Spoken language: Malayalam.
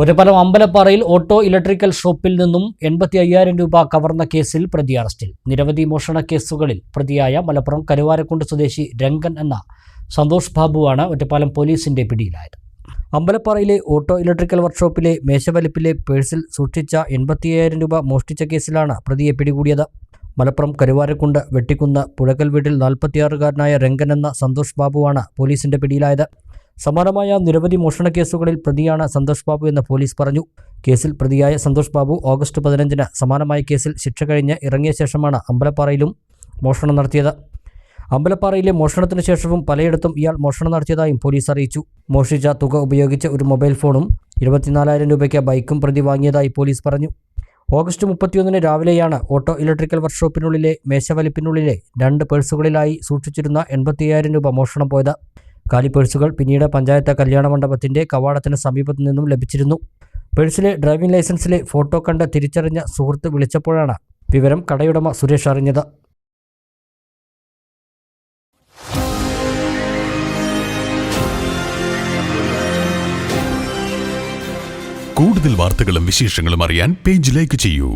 ഒറ്റപ്പാലം അമ്പലപ്പാറയിൽ ഓട്ടോ ഇലക്ട്രിക്കൽ ഷോപ്പിൽ നിന്നും എൺപത്തി അയ്യായിരം രൂപ കവർന്ന കേസിൽ പ്രതി അറസ്റ്റിൽ. നിരവധി മോഷണ കേസുകളിൽ പ്രതിയായ മലപ്പുറം കരുവാരക്കുണ്ട് സ്വദേശി രംഗൻ എന്ന സന്തോഷ് ബാബുവാണ് ഒറ്റപ്പാലം പോലീസിന്റെ പിടിയിലായത്. അമ്പലപ്പാറയിലെ ഓട്ടോ ഇലക്ട്രിക്കൽ വർക്ക്ഷോപ്പിലെ മേശവലിപ്പിലെ പേഴ്സിൽ സൂക്ഷിച്ച എൺപത്തിയ്യായിരം രൂപ മോഷ്ടിച്ച കേസിലാണ് പ്രതിയെ പിടികൂടിയത്. മലപ്പുറം കരുവാരക്കുണ്ട് വെട്ടിക്കുന്ന പുഴക്കൽ വീട്ടിൽ നാൽപ്പത്തിയാറുകാരനായ രംഗൻ എന്ന സന്തോഷ് ബാബുവാണ് പോലീസിന്റെ പിടിയിലായത്. സമാനമായ നിരവധി മോഷണ കേസുകളിൽ പ്രതിയാണ് സന്തോഷ് ബാബു എന്ന് പോലീസ് പറഞ്ഞു. കേസിൽ പ്രതിയായ സന്തോഷ് ബാബു ഓഗസ്റ്റ് പതിനഞ്ചിന് സമാനമായ കേസിൽ ശിക്ഷ കഴിഞ്ഞ് ഇറങ്ങിയ ശേഷമാണ് അമ്പലപ്പാറയിലും മോഷണം നടത്തിയത്. അമ്പലപ്പാറയിലെ മോഷണത്തിന് ശേഷവും പലയിടത്തും ഇയാൾ മോഷണം നടത്തിയതായും പോലീസ് അറിയിച്ചു. മോഷ്ടിച്ച തുക ഉപയോഗിച്ച ഒരു മൊബൈൽ ഫോണും ഇരുപത്തിനാലായിരം രൂപയ്ക്ക് ബൈക്കും പ്രതി വാങ്ങിയതായി പോലീസ് പറഞ്ഞു. ഓഗസ്റ്റ് മുപ്പത്തിയൊന്നിന് രാവിലെയാണ് ഓട്ടോ ഇലക്ട്രിക്കൽ വർക്ക്ഷോപ്പിനുള്ളിലെ മേശവലിപ്പിനുള്ളിലെ രണ്ട് പേഴ്സുകളിലായി സൂക്ഷിച്ചിരുന്ന എൺപത്തിയ്യായിരം രൂപ മോഷണം പോയത്. കാലി പേഴ്സുകൾ പിന്നീട് പഞ്ചായത്ത് കല്യാണ മണ്ഡപത്തിന്റെ കവാടത്തിന് സമീപത്തു നിന്നും ലഭിച്ചിരുന്നു. പേഴ്സിലെ ഡ്രൈവിംഗ് ലൈസൻസിലെ ഫോട്ടോ കണ്ട് തിരിച്ചറിഞ്ഞ സുഹൃത്ത് വിളിച്ചപ്പോഴാണ് വിവരം കടയുടമ സുരേഷ് അറിഞ്ഞത്. കൂടുതൽ വാർത്തകളും വിശേഷങ്ങളും അറിയാൻ പേജ് ലൈക്ക് ചെയ്യൂ.